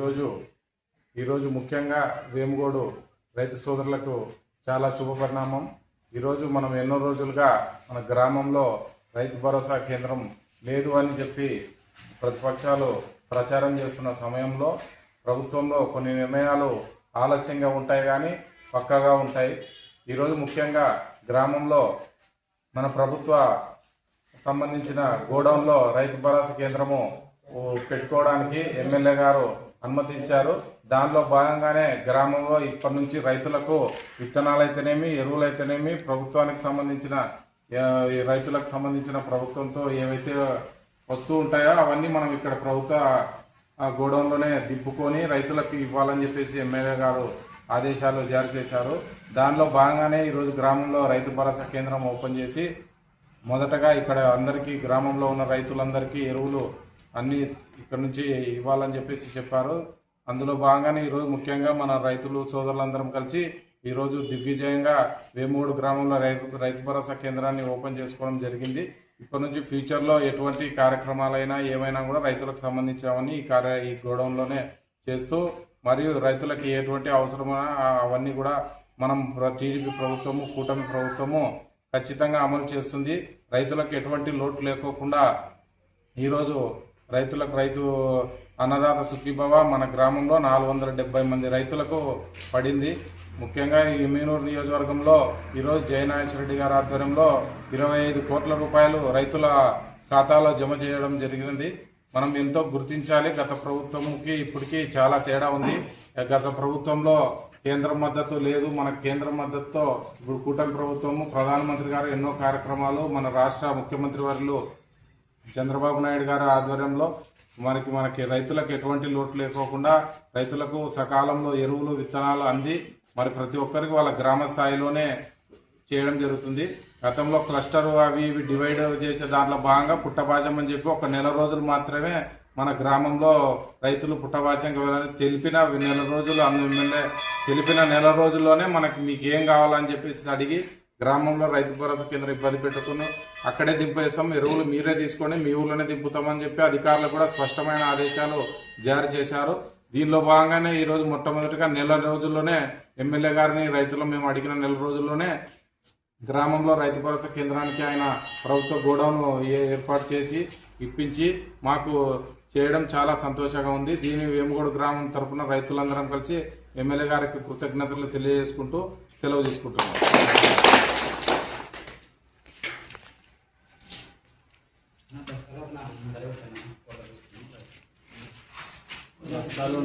ఈరోజు ముఖ్యంగా వేముగోడు రైతు సోదరులకు చాలా శుభపరిణామం. ఈరోజు మనం ఎన్నో రోజులుగా మన గ్రామంలో రైతు భరోసా కేంద్రం లేదు అని చెప్పి ప్రతిపక్షాలు ప్రచారం చేస్తున్న సమయంలో ప్రభుత్వంలో కొన్ని నిర్ణయాలు ఆలస్యంగా ఉంటాయి కానీ పక్కాగా ఉంటాయి. ఈరోజు ముఖ్యంగా గ్రామంలో మన ప్రభుత్వ సంబంధించిన గోడౌన్లో రైతు భరోసా కేంద్రము పెట్టుకోవడానికి ఎమ్మెల్యే గారు అనుమతించారు. దానిలో భాగంగానే గ్రామంలో ఇప్పటి నుంచి రైతులకు విత్తనాలు అయితేనేమి ఎరువులు అయితేనేమి ప్రభుత్వానికి సంబంధించిన ఈ రైతులకు సంబంధించిన ప్రభుత్వంతో ఏవైతే వస్తూ ఉంటాయో అవన్నీ మనం ఇక్కడ ప్రభుత్వ గోడౌన్లోనే దింపుకొని రైతులకు ఇవ్వాలని చెప్పేసి ఎమ్మెల్యే గారు ఆదేశాలు జారీ చేశారు. దానిలో భాగంగానే ఈరోజు గ్రామంలో రైతు భరోసా కేంద్రం ఓపెన్ చేసి మొదటగా ఇక్కడ అందరికీ గ్రామంలో ఉన్న రైతులందరికీ ఎరువులు అన్ని ఇక్కడ నుంచి ఇవ్వాలని చెప్పేసి చెప్పారు. అందులో భాగంగానే ఈరోజు ముఖ్యంగా మన రైతులు సోదరులందరం కలిసి ఈరోజు దిగ్విజయంగా వేమూడు గ్రామంలో రైతు రైతు భరోసా కేంద్రాన్ని ఓపెన్ చేసుకోవడం జరిగింది. ఇప్పటి నుంచి ఫ్యూచర్లో ఎటువంటి కార్యక్రమాలైనా ఏమైనా కూడా రైతులకు సంబంధించినవన్నీ ఈ కార్య ఈ గోడౌన్లోనే చేస్తూ మరియు రైతులకి ఎటువంటి అవసరమైనా అవన్నీ కూడా మనం టీడీపీ ప్రభుత్వము కూటమి ప్రభుత్వము ఖచ్చితంగా అమలు చేస్తుంది. రైతులకు ఎటువంటి లోటు లేకోకుండా ఈరోజు రైతులకు రైతు అన్నదాత సుఖీభవ మన గ్రామంలో నాలుగు వందల డెబ్బై మంది రైతులకు పడింది. ముఖ్యంగా ఈ మీనూరు నియోజకవర్గంలో ఈరోజు జయనాగేశ్వరరెడ్డి గారి ఆధ్వర్యంలో ఇరవై ఐదు కోట్ల రూపాయలు రైతుల ఖాతాలో జమ చేయడం జరిగింది. మనం ఎంతో గుర్తించాలి. గత ప్రభుత్వంకి ఇప్పటికీ చాలా తేడా ఉంది. గత ప్రభుత్వంలో కేంద్రం మద్దతు లేదు. మన కేంద్ర మద్దతుతో ఇప్పుడు కూటమి ప్రభుత్వము ప్రధానమంత్రి గారు ఎన్నో కార్యక్రమాలు మన రాష్ట్ర ముఖ్యమంత్రి వర్యులు చంద్రబాబు నాయుడు గారి ఆధ్వర్యంలో మనకి మనకి రైతులకు ఎటువంటి లోటు లేకోకుండా రైతులకు సకాలంలో ఎరువులు విత్తనాలు అంది. మరి ప్రతి ఒక్కరికి వాళ్ళ గ్రామ స్థాయిలోనే చేయడం జరుగుతుంది. గతంలో క్లస్టర్ అవి ఇవి డివైడ్ చేసే దాంట్లో భాగంగా పుట్టపాచం అని చెప్పి ఒక నెల రోజులు మాత్రమే మన గ్రామంలో రైతులు పుట్టపాచంకి వెళ్ళాలని తెలిపిన నెల రోజులు అందు తెలిపిన నెల రోజుల్లోనే మనకి మీకు ఏం కావాలని చెప్పేసి అడిగి గ్రామంలో రైతు భరోసా కేంద్రం ఇబ్బంది పెట్టుకుని అక్కడే దింపేస్తాం. ఎరువులు మీరే తీసుకొని మీ ఊళ్ళోనే దింపుతామని చెప్పి అధికారులు కూడా స్పష్టమైన ఆదేశాలు జారీ చేశారు. దీనిలో భాగంగానే ఈరోజు మొట్టమొదటిగా నెల రోజుల్లోనే ఎమ్మెల్యే గారిని రైతులు మేము అడిగిన నెల రోజుల్లోనే గ్రామంలో రైతు భరోసా కేంద్రానికి ఆయన ప్రభుత్వ గోడౌన్ ఏ- ఏర్పాటు చేసి ఇప్పించి మాకు చేయడం చాలా సంతోషంగా ఉంది. దీని వేమగూడ గ్రామం తరపున రైతులందరం కలిసి ఎమ్మెల్యే గారికి కృతజ్ఞతలు తెలియజేసుకుంటూ సెలవు తీసుకుంటున్నాం. నాలుగు